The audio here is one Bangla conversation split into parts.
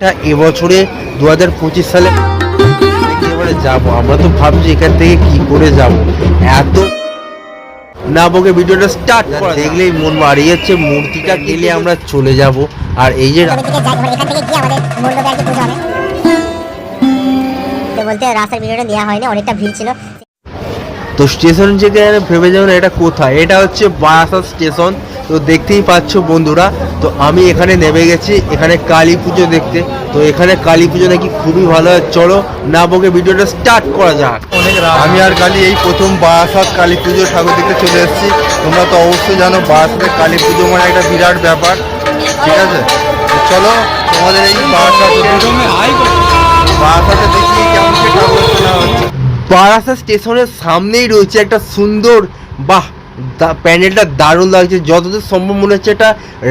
এবছরে দু হাজার পঁচিশ সালে এবারে যাব। আমরা তো ভাবছি এখান থেকে কি করে যাব। এত না বকে ভিডিওটা স্টার্ট করা দেখলেই মন মারিয়ে যাচ্ছে মূর্তিটা গেলে আমরা চলে যাব। আর এই যে বলতে রাস্তার ভিডিওটা দেওয়া হয়নি অনেকটা ভিড় ছিল। তো স্টেশন থেকে ভেবে যাবেন এটা কোথায়? এটা হচ্ছে বারাসাত স্টেশন। তো দেখতেই পাচ্ছ বন্ধুরা তো আমি এখানে নেমে গেছি এখানে কালী পুজো দেখতে। তো এখানে কালী পুজো নাকি খুবই ভালো হয় চলো না বকে ভিডিওটা স্টার্ট করা যাক। আমি আর কালী এই প্রথম বারাসাত কালী পুজো ঠাকুর দেখতে চলে এসেছি। তোমরা তো অবশ্যই জানো বারাসাতের কালী পুজো মানে একটা বিরাট ব্যাপার। ঠিক আছে? চলো তোমাদের এই বারাসাত বারাসাতে দেখি কেমন ঠাকুর বারাসাত স্টেশনের সামনেই রয়েছে একটা সুন্দর বাহ প্যান্ডেলটা দারুণ লাগছে। যতদূর সম্ভব মনে হচ্ছে এটা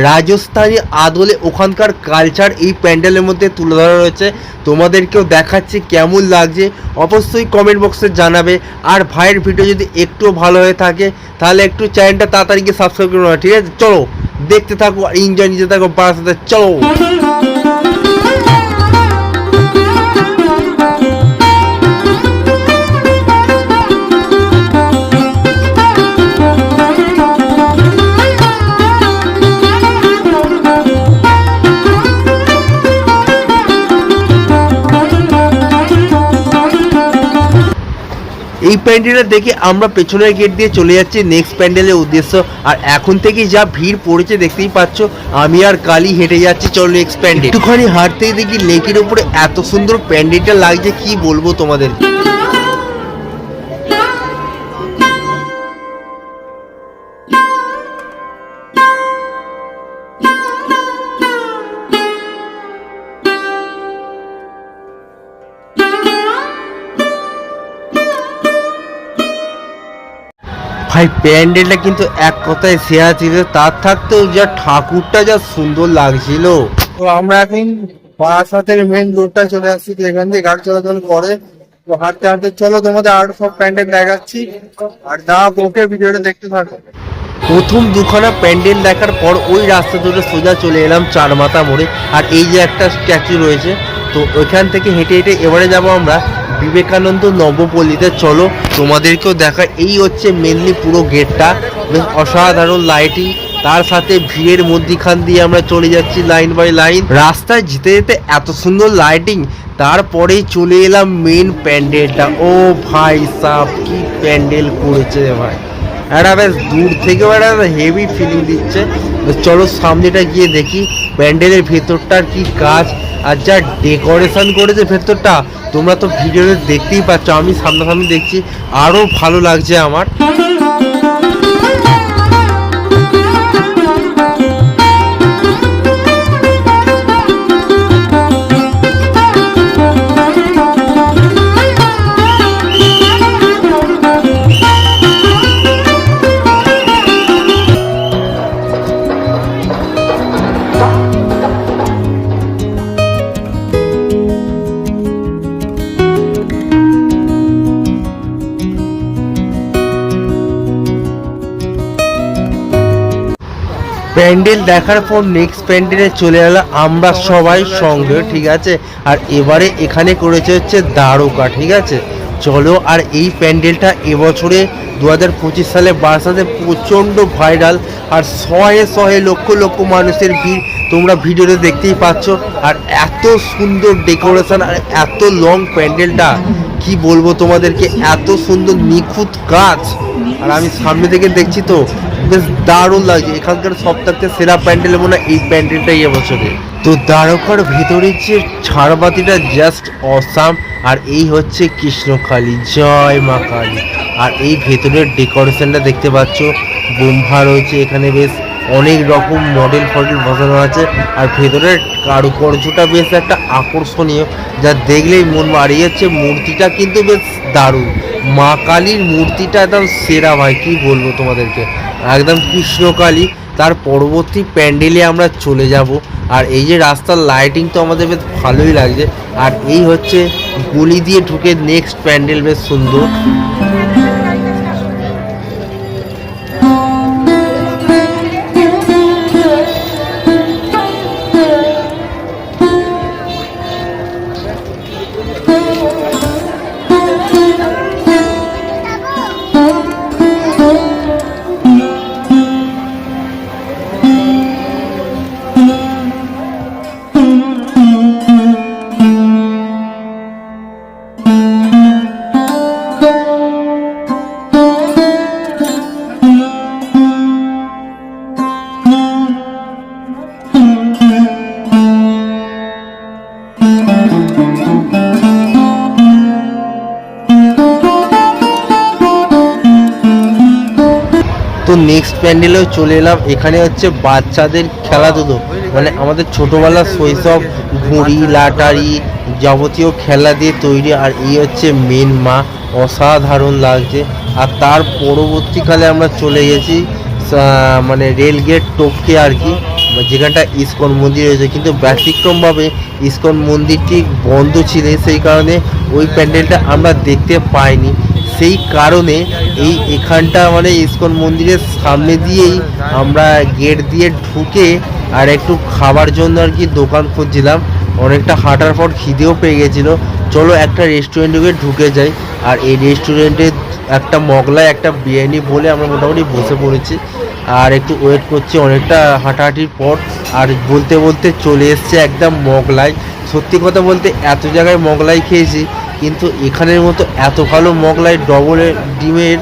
রাজস্থানী আদলে ওখানকার কালচার এই প্যান্ডেলের মধ্যে তুলে ধরা রয়েছে। তোমাদেরকেও দেখাচ্ছি কেমন লাগছে। অবশ্যই কমেন্ট বক্সে জানাবে। আর ভাইয়ের ভিডিও যদি একটু ভালো হয়ে থাকে, তাহলে একটু চ্যানেলটা তাড়াতাড়ি গিয়ে সাবস্ক্রাইব করে ঠিক আছে? চলো, দেখতে থাকো আর এনজয় নিতে থাকো, বারাসাতে। চলো। এই প্যান্ডেলটা দেখে আমরা পেছনের গেট দিয়ে চলে যাচ্ছি নেক্সট প্যান্ডেলের উদ্দেশ্য। আর এখন থেকে যা ভিড় পড়েছে দেখতেই পাচ্ছ, আমি আর কালি হেঁটে যাচ্ছি, চলো নেক্সট প্যান্ডেল। একটুখানি হাঁটতেই দেখি লেকের উপরে এত সুন্দর প্যান্ডেলটা লাগছে, কি বলব তোমাদের ভাই প্যান্ডেলটা কিন্তু এক কথায় সেরা ছিল তার থাকতেও যা ঠাকুরটা যা সুন্দর লাগছিল। তো আমরা এখন বারাসাতের মেন রোডটা চলে আসছি তো এখান থেকে গাড়ি চলাচল করে তো হাঁটতে হাঁটতে চলো তোমাদের আরও সব প্যান্ডেল দেখাচ্ছি। আর দা ওকে ভিডিওটা দেখতে থাকো। প্রথম দুখানা প্যান্ডেল দেখার পর ওই রাস্তা ধরে সোজা চলে এলাম চার মাথা মোড়ে আর এই যে একটা স্ট্যাচু রয়েছে তো ওইখান থেকে হেঁটে হেঁটে এবারে যাব আমরা বিবেকানন্দ নবপল্লীতে। চলো, তোমাদেরকেও দেখা এই হচ্ছে মেনলি পুরো গেটটা বেশ অসাধারণ লাইটিং তার সাথে ভিড়ের মধ্যিখান দিয়ে আমরা চলে যাচ্ছি লাইন বাই লাইন রাস্তায় যেতে যেতে এত সুন্দর লাইটিং তারপরেই চলে এলাম মেন প্যান্ডেলটা ও ভাই সাহ কি প্যান্ডেল করেছে ভাই। একটা বেশ দূর থেকেও একটা হেভি ফিলিং দিচ্ছে। চলো সামনেটা গিয়ে দেখি প্যান্ডেলের ভেতরটার কি কাজ আর যা ডেকোরেশন করেছে ভেতরটা। তোমরা তো ভিডিওতে দেখতেই পাচ্ছ, আমি সামনাসামনি দেখছি আরও ভালো লাগছে আমার। প্যান্ডেল দেখার পর নেক্সট প্যান্ডেলে চলে এলাম আমরা সবাই সঙ্গে, ঠিক আছে? আর এবারে এখানে করেছে হচ্ছে দ্বারকা ঠিক আছে? চলো, আর এই প্যান্ডেলটা এবছরে দু হাজার পঁচিশ সালে বারাসাতে প্রচণ্ড ভাইরাল, আর শহে শহে লক্ষ লক্ষ মানুষের ভিড় তোমরা ভিডিওতে দেখতেই পাচ্ছ। আর এত সুন্দর ডেকোরেশন আর এত লং প্যান্ডেলটা, কি বলব তোমাদেরকে? এত সুন্দর নিখুঁত কাজ। আর আমি সামনে থেকে দেখছি তো বেশ দারুণ লাগছে। এখানকার সব থাকতে সেরা প্যান্ডেল মনে এই প্যান্ডেলটাই এবছরে তো দ্বারকার ভেতরের যে ছাড়বাতিটা জাস্ট অসাম আর এই হচ্ছে কৃষ্ণকালী জয় মা কালী। আর এই ভেতরের ডেকোরেশনটা দেখতে পাচ্ছ বোম্ভা রয়েছে, এখানে বেশ অনেক রকম মডেল ফডেল বসানো আছে। আর ভেতরের কারুকার্যটা বেশ একটা আকর্ষণীয়, যা দেখলেই মন মারিয়ে যাচ্ছে। মূর্তিটা কিন্তু বেশ দারুণ। মা কালীর মূর্তিটা একদম সেরা ভাই, কি বলব তোমাদেরকে? একদম কৃষ্ণকালী, তার পরবর্তী প্যান্ডেলে আমরা চলে যাব। আর এই যে রাস্তার লাইটিং তো আমাদের বেশ ভালোই লাগছে। আর এই হচ্ছে গুলি দিয়ে ঢুকে নেক্সট প্যান্ডেল বেশ সুন্দর। তো নেক্সট প্যান্ডেলেও চলে এলাম। এখানে হচ্ছে বাচ্চাদের খেলাধুলো। মানে আমাদের ছোটোবেলার শৈশব, ঘুড়ি, লাটারি যাবতীয় খেলা দিয়ে তৈরি। আর এই হচ্ছে মেন মা। অসাধারণ লাগছে। আর তার পরবর্তীকালে আমরা চলে গেছি মানে রেলগেট টপকে আর কি। যেখানটা ইস্কন মন্দির রয়েছে, কিন্তু ব্যতিক্রমভাবে ইস্কন মন্দিরটি বন্ধ ছিল সেই কারণে ওই প্যান্ডেলটা আমরা দেখতে পাইনি। সেই কারণে এই এখানটা মানে ইস্কন মন্দিরের সামনে দিয়েই আমরা গেট দিয়ে ঢুকে আর একটু খাবার জন্য আর কি দোকান খুঁজছিলাম। অনেকটা হাঁটার পর খিদেও পেয়ে গেছিল। চলো একটা রেস্টুরেন্টে ঢুকে যাই। আর এই রেস্টুরেন্টে একটা মগলাই, একটা বিরিয়ানি বলে আমরা মোটামুটি বসে পড়েছি। আর একটু ওয়েট করছি, অনেকটা হাঁটাহাঁটির পর। আর বলতে বলতে চলে এসছে একদম মগলাই। সত্যি কথা বলতে এত জায়গায় মগলাই খেয়েছি, কিন্তু এখানের মতো এত ভালো মগলাই ডবলের ডিমের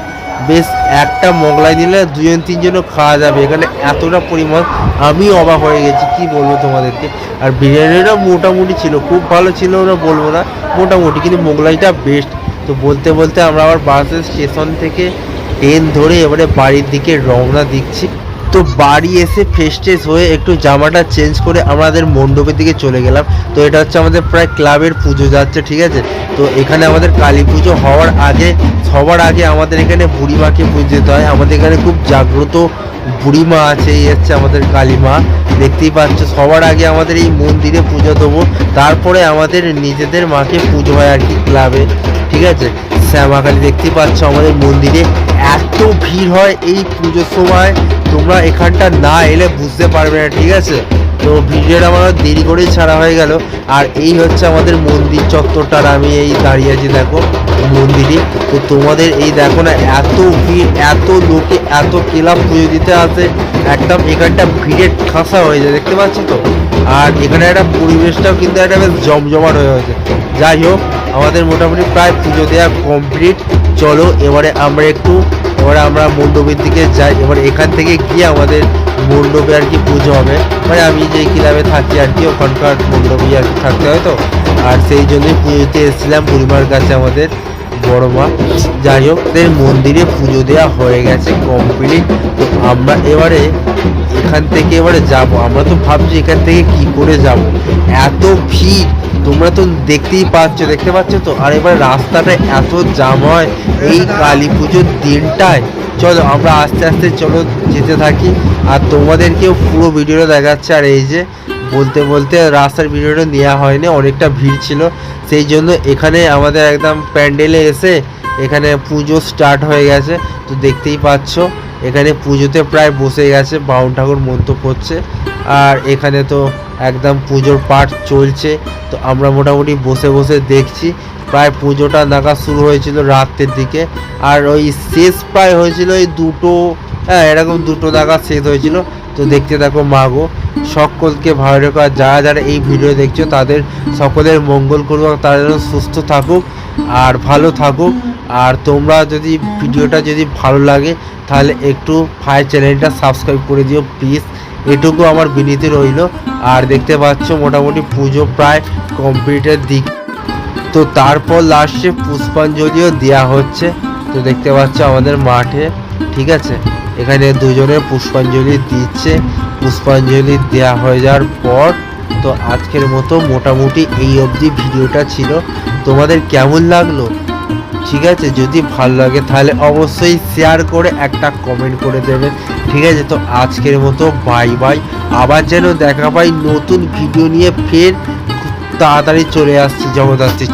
বেশ একটা মগলাই দিলে দুজন তিনজনও খাওয়া যাবে। এখানে এতটা পরিমাণ আমি অবাক হয়ে গেছি, কি বলব তোমাদেরকে? আর বিরিয়ানিটা মোটামুটি ছিল, খুব ভালো ছিল না বলব না, মোটামুটি। কিন্তু মোগলাইটা বেস্ট তো বলতে বলতে আমরা আবার বাসের স্টেশন থেকে ট্রেন ধরে এবারে বাড়ির দিকে রওনা দিচ্ছি। তো বাড়ি এসে ফ্রেশ ট্রেশ হয়ে একটু জামাটা চেঞ্জ করে আমাদের মণ্ডপের দিকে চলে গেলাম। তো এটা হচ্ছে আমাদের প্রায় ক্লাবের পুজো যাচ্ছে, ঠিক আছে? তো এখানে আমাদের কালী পুজো হওয়ার আগে, সবার আগে আমাদের এখানে বুড়িমাকে পুজো দিতে হয়। আমাদের এখানে খুব জাগ্রত বুড়িমা আছে, এই হচ্ছে আমাদের কালী মা দেখতেই পাচ্ছ, সবার আগে আমাদের এই মন্দিরে পুজো দেবো। তারপরে আমাদের নিজেদের মাকে পুজো হয় আর কি ক্লাবে, ঠিক আছে? শ্যামাকালী, দেখতেই পাচ্ছ আমাদের মন্দিরে এত ভিড় হয় এই পুজোর সময়। তোমরা এখানটা না এলে বুঝতে পারবে না, ঠিক আছে? তো ভিডিওটা আমার দেরি করেই ছাড়া হয়ে গেল। আর এই হচ্ছে আমাদের মন্দির চত্বরটার, আমি এই দাঁড়িয়ে আছি, দেখো মন্দিরে তো তোমাদের এই দেখো না, এত ভিড়, এত লোকে, এত ক্লাব পুজো দিতে আসে। একদম এখানটা ভিড়ের ঠাসা হয়ে যায়, দেখতে পাচ্ছ তো? আর এখানে একটা পরিবেশটাও কিন্তু একটা বেশ জমজমাট হয়ে গেছে যাই হোক, আমাদের মোটামুটি প্রায় পুজো দেওয়া কমপ্লিট চলো, এবারে আমরা একটু এবারে আমরা মণ্ডপের দিকে যাই। এবার এখান থেকে গিয়ে আমাদের মণ্ডপে আর কি পুজো হবে। মানে আমি যে ক্লাবে থাকি আর কি, ওখানকার মণ্ডপে আর কি থাকতে হয় তো। আর সেই জন্যই পুজোতে এসেছিলাম বুড়িমার কাছে আমাদের বড় মা। যাই হোক মন্দিরে পুজো দেওয়া হয়ে গেছে কমপ্লিট তো আমরা এবারে এখান থেকে এবারে যাব। আমরা তো ভাবছি এখান থেকে কি করে যাব। এত ভিড়। তোমরা তো দেখতেই পাচ্ছ, দেখতে পাচ্ছ তো? আর এবার রাস্তাটা এত জাম হয়, এই কালী পুজোর দিনটায়। চলো, আমরা আস্তে আস্তে চলো যেতে থাকি। আর তোমাদেরকেও পুরো ভিডিওটা দেখাচ্ছে। আর এই যে, বলতে বলতে রাস্তার ভিডিওটা নেওয়া হয়নি, অনেকটা ভিড় ছিল। সেই জন্য এখানে আমাদের একদম প্যান্ডেলে এসে এখানে পুজো স্টার্ট হয়ে গেছে, তো দেখতেই পাচ্ছ, এখানে পুজোতে প্রায় বসে গেছে, বাউন ঠাকুর মন্তব্য হচ্ছে আর এখানে তো একদম পুজোর পাঠ চলছে, তো আমরা মোটামুটি বসে বসে দেখছি, প্রায় পুজোটা নাগাদ শুরু হয়েছিল রাতের দিকে, আর ওই শেষ প্রায় হয়েছিল ওই দুটো হ্যাঁ এরকম দুটো নাগাদ শেষ হয়েছিল, তো দেখতে থাকো মাগো সকলকে ভালো রেখো, আর যারা যারা এই ভিডিও দেখছ, তাদের সকলের মঙ্গল করুক তারা যেন সুস্থ থাকুক, আর ভালো থাকুক আর তোমরা যদি ভিডিওটা যদি ভালো লাগে, তাহলে একটু ফায়ার চ্যানেলটা সাবস্ক্রাইব করে দিও প্লিজ এটুকু আমার বিনীতি রইল। আর দেখতে পাচ্ছ মোটামুটি পুজো প্রায় কমপ্লিটের দিক। তো তারপর লাস্টে পুষ্পাঞ্জলিও দেওয়া হচ্ছে। তো দেখতে পাচ্ছ আমাদের মাঠে, ঠিক আছে? এখানে দুজনে পুষ্পাঞ্জলি দিচ্ছে। পুষ্পাঞ্জলি দেওয়া হয়ে যাওয়ার পর, তো আজকের মতো মোটামুটি এই অবধি ভিডিওটা ছিল। তোমাদের কেমন লাগল? ঠিক আছে? যদি ভালো লাগে তাহলে অবশ্যই শেয়ার করে একটা কমেন্ট করে দেবেন। ঠিক আছে? তো আজকের মতো বাই বাই আবার যেন দেখা পাই নতুন ভিডিও নিয়ে ফের তাড়াতাড়ি চলে আসছি জগদ্ধাত্রী